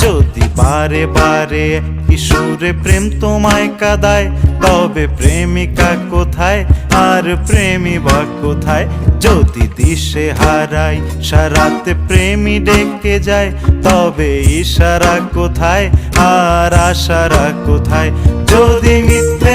যদি বারে বারে কিশোরে প্রেম তোমায় কাদায় তবে প্রেমিকা কোথায় আর প্রেমী বা কোথায় যদি দিশে হারাই সারাতে প্রেমী ডেকে যায় তবে ইশারা কোথায় আর আশারা কোথায় যদি মিথ্যে